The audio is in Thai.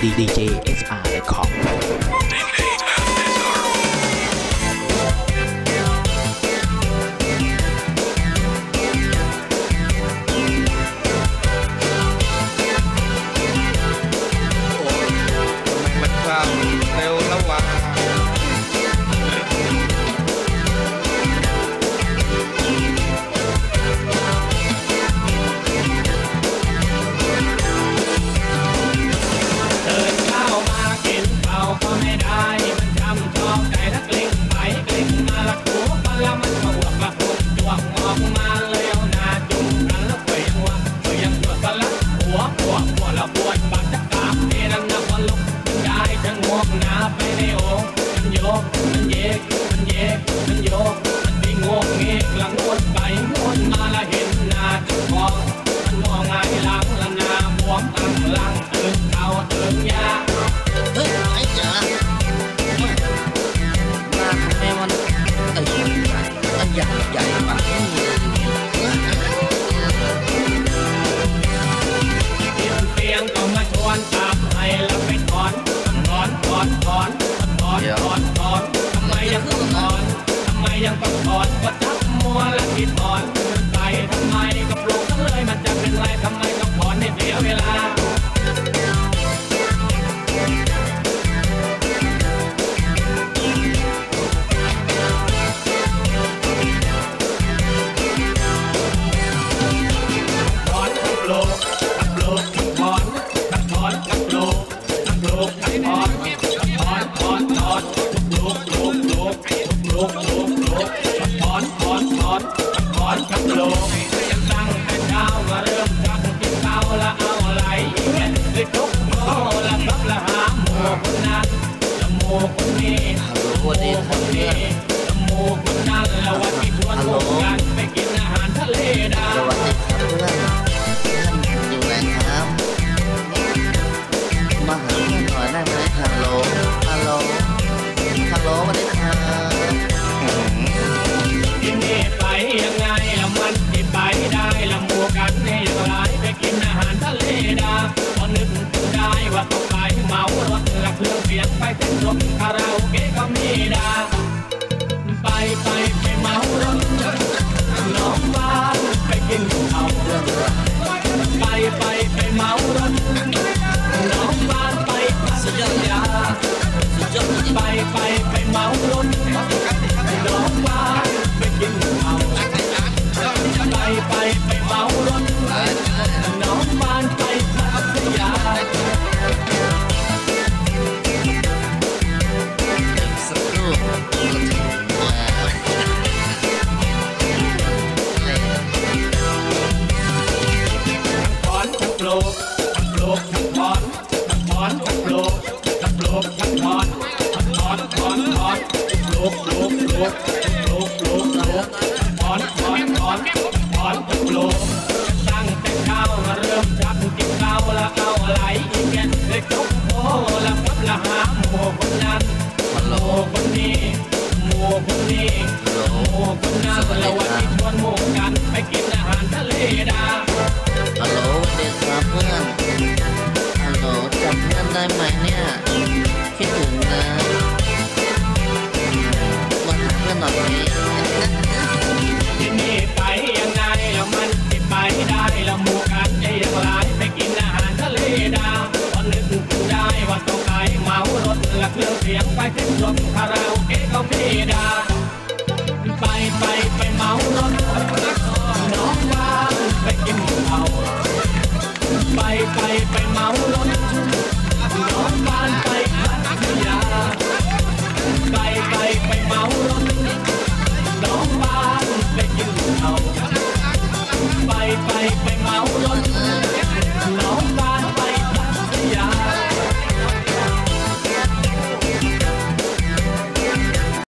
djsr.com. Wow. ไปทำไมกับลูกทั้งเลยมันจะเป็นไรทำไมต้องผ่อนในเสียเวลา What is happening? ไปไปไปเมารถน้องบ้าไปกินเอาไปไปไปเมารถน้องบ้าไปพัทยาไปไปไปเมารถ Hello. เพื่อนฮัลโหลจำเพื่อนได้ไหมเนี่ย คิดถึงนะมาหาเพื่อนหน่อยนี้ที่นี่ไปยังไงแล้วมันจะไปได้แล้วหมู่กันไอ้ยังไรไปกินอาหารทะเลดาววันนึกได้ว่าต้องไปเมารถแลืะเครื่องเสียงไปขึ้นรถคาราโอเกะก็พี่ดา máa ń lọ nípa.